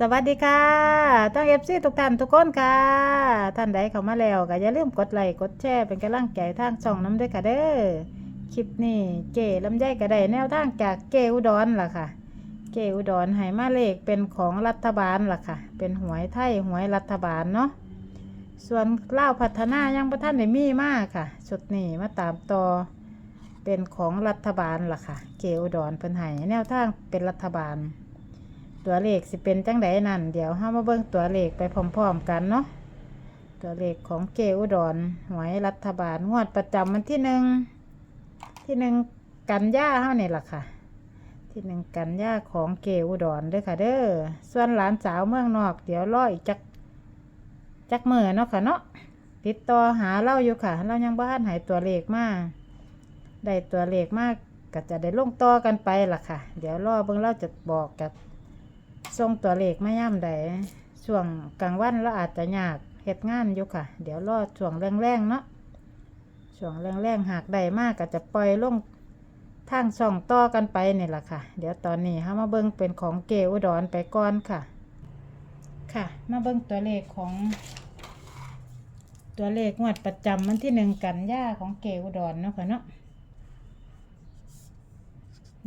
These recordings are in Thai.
สวัสดีค่ะต้องเอฟซีทุกท่านทุกคนค่ะ ท่านใดเข้ามาแล้วก็อย่าลืมกดไลค์กดแชร์เป็นกำลังใจทางช่องน้ำด้วยค่ะเด้อคลิปนี้เก๋ลำไยก็ไดแนวทางจากเกอุดรล่ะค่ะ เกอุดรให้มาเลขเป็นของรัฐบาลล่ะค่ะ เป็นหวยไทยหวยรัฐบาลเนาะส่วนเล่าพัฒนายังประท่านได้มีมากค่ะชุดนี้มาตามต่อเป็นของรัฐบาลล่ะค่ะ เกอุดรเพิ่นให้แนวทางเป็นรัฐบาล ตัวเลขสิเป็นจังไดนั่นเดี๋ยวเฮามาเบิ่งตัวเลขไปพร้อมๆกันเนาะตัวเลขของเกอุดรหวยรัฐบาลงวดประจำวันที่หนึ่งที่หนึ่งกันยาเฮานี่ล่ะค่ะ ที่หนึ่งกันยาของเกอุดรเด้อค่ะเด้อส่วนหลานสาวเมืองนอก เดี๋ยวรออีกจักจักมือเนาะค่ะเนาะติดต่อหาเราอยู่ค่ะ เรายังบ้านหายตัวเลขมากได้ตัวเลขมากก็จะได้ลงต่อกันไปล่ะค่ะ เดี๋ยวรอเบิ่งเราจะบอกกับ ส่งตัวเลขมาย่ำใดช่วงกลางวันเราอาจจะยากเหตุงานอยู่ค่ะ เดี๋ยวรอช่วงแรงๆเนาะช่วงแรงๆหากใดมากก็จะปล่อยลงทางช่องต่อกันไปนี่แหละค่ะ เดี๋ยวตอนนี้เฮามาเบิ่งเป็นของเกอุดรไปก่อนค่ะ ค่ะ มาเบิ่งตัวเลขของ ตัวเลขงวดประจำวันที่หนึ่งกันยาของเกอุดรเนาะค่ะเนาะ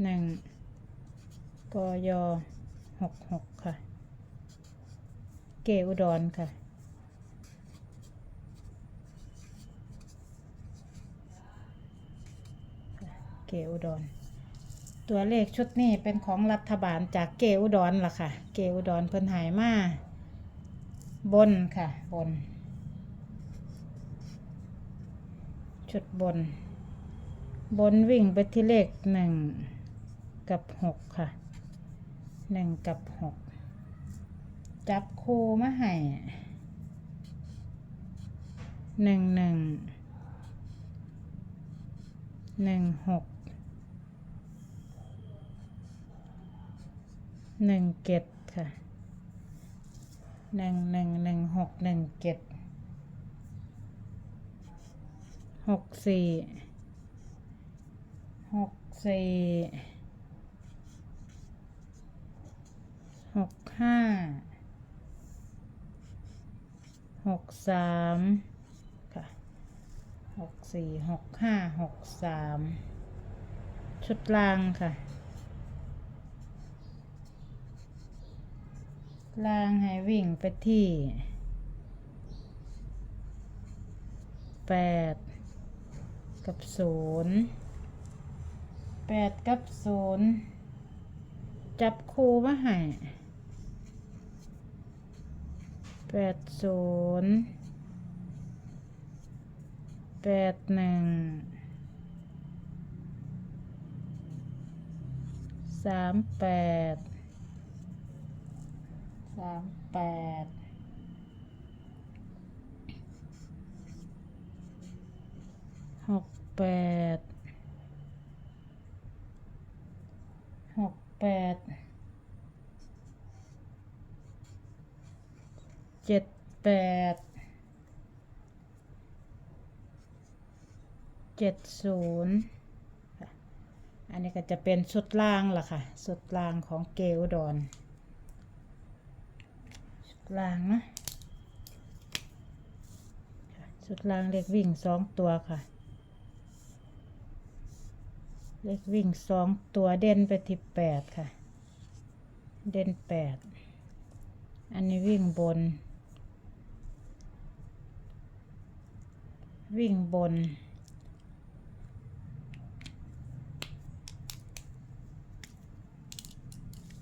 หนึ่งกย หกหกค่ะ เกอุดรค่ะ เกอุดร ตัวเลขชุดนี้เป็นของรัฐบาลจากเกอุดรล่ะค่ะ เกอุดรเพิ่นหายมาบนค่ะ บน ชุดบน บนวิ่งไปที่เลขหนึ่งกับหกค่ะ หนึ่งกับหกจับคูมาให้หนึ่งหนึ่งหนึ่งหกหนึ่งเจ็ดค่ะหนึ่งหนึ่งหนึ่งหกหนึ่งเจ็ดหกสี่หกสี่ หกห้าหกสามค่ะหกสี่หกห้าหกสามชุดล่างค่ะ ล่างให้วิ่งไปที่แปดกับศูนย์แปดกับศูนย์จับคูมาให้ แปดศูนย์แปดหนึ่งสามแปดสามแปดหกแปดหกแปด เจ็ดแปดเจ็ดศูนย์อันนี้ก็จะเป็นสุดล่างล่ะค่ะ สุดล่างของเกลดอนสุดล่างนะสุดล่างเล็กวิ่งสองตัวค่ะ เลขวิ่งสองตัวเด่นไปที่แปดค่ะ เด่นแปดอันนี้วิ่งบน วิ่งบน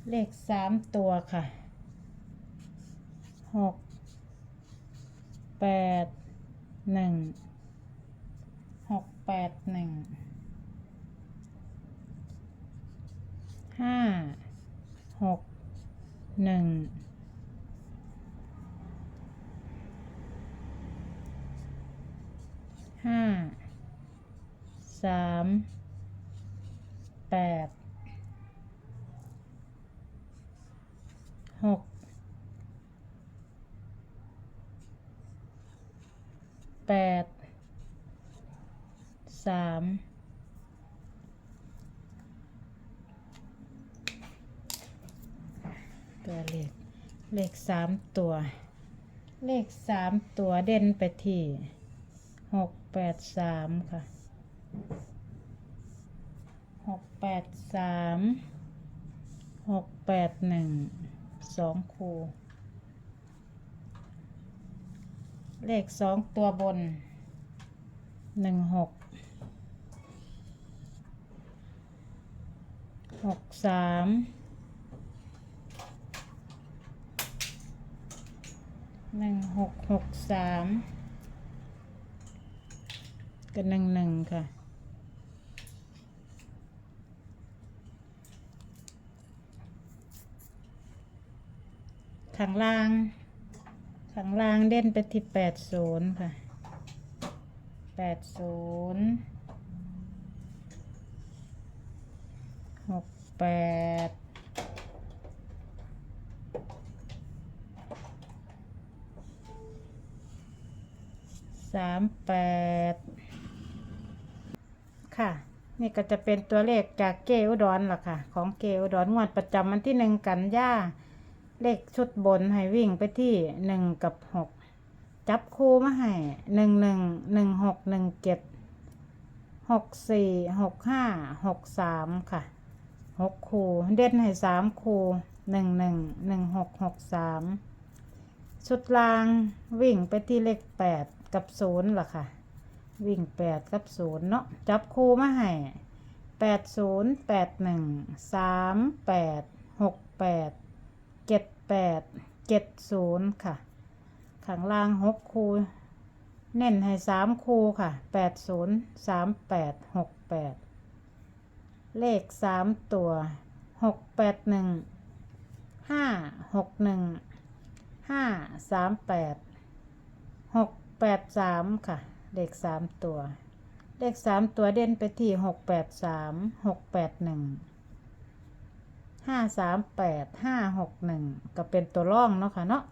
เลขสามตัวค่ะหกแปดหนึ่งหกแปดหนึ่งห้าหกหนึ่ง ห้าสามแปดหกแปดสามตัวเลขเลขสามตัว เลขสามตัวเด่นไปที่ หกแปดสามค่ะหกแปดสามหกแปดหนึ่งสองคูเลขสองตัวบนหนึ่งหกหกสามหนึ่งหกหกสาม กับหนึ่งหนึ่งค่ะข้างล่างข้างล่างเด่นไปที่แปดศูนย์ค่ะแปดศูนย์หกแปดสามแปด ค่ะ นี่ก็จะเป็นตัวเลขจากเกอุดรล่ะค่ะ ของเกอุดรงวดประจำวันที่หนึ่งกันยาเลขชุดบนให้วิ่งไปที่หนึ่งกับหกจับคู่มาให้หนึ่งหนึ่งหนึ่งหกหนึ่งเจ็ดหกสี่หกห้าหกสามค่ะหกคู่เด่นให้สามคู่หนึ่งหนึ่งหนึ่งหกหกสามชุดรางวิ่งไปที่เลขแปดกับศูนย์ล่ะค่ะ วิ่งแปดกับศูนย์เนาะจับคู่มาให้แปดศูนย์แปดหนึ่งสามแปดหกแปดเจ็ดแปดเจ็ดศูนย์ค่ะข้างล่างหกคูเน้นให้สามคูค่ะแปดศูนย์สามแปดหกแปดเลขสามตัวหกแปดหนึ่งห้าหกหนึ่งห้าสามแปดหกแปดสามค่ะ เลขสามตัว เลขสามตัวเด่นไปที่หกแปดสามหกแปดหนึ่งห้าสามแปดห้าหกหนึ่งก็เป็นตัวร่องเนาะค่ะเนาะ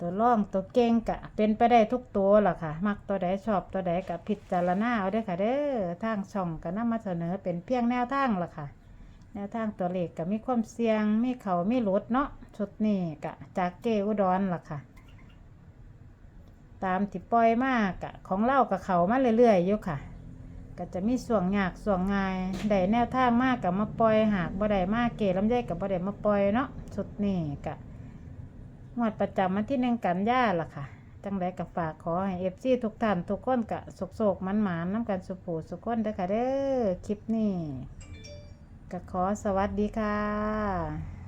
ตัวร่องตัวเก่งกะ เป็นไปได้ทุกตัวล่ะค่ะ มักตัวใดชอบตัวใดกับพิจารณาเอาเด้อค่ะเด้อทางช่องก็นำมาเสนอเป็นเพียงแนวทางล่ะค่ะ แนวทางตัวเลขก็มีความเสี่ยงมีเขามีลดเนาะชุดนี้กะจากเกอุดรล่ะค่ะ ตามที่ปล่อยมากกะของเล่ากับเขามาเรื่อยๆอยู่ค่ะ ก็จะมีส่วงยากส่วงง่ายได้แนวทางมากกับมาปล่อยหากบ่ได้มากเกลำไยกับบ่ได้มาปล่อยเนาะชุดนี้กะงวดประจำวันที่หนึ่งกันยาล่ะค่ะ จังไดกับฝากขอให้เอฟซีทุกท่านทุกคนกะสุกโศกมันหมานน้ำกันสุผูสุกคนเด้อค่ะเด้อคลิปนี้ก็ขอสวัสดีค่ะ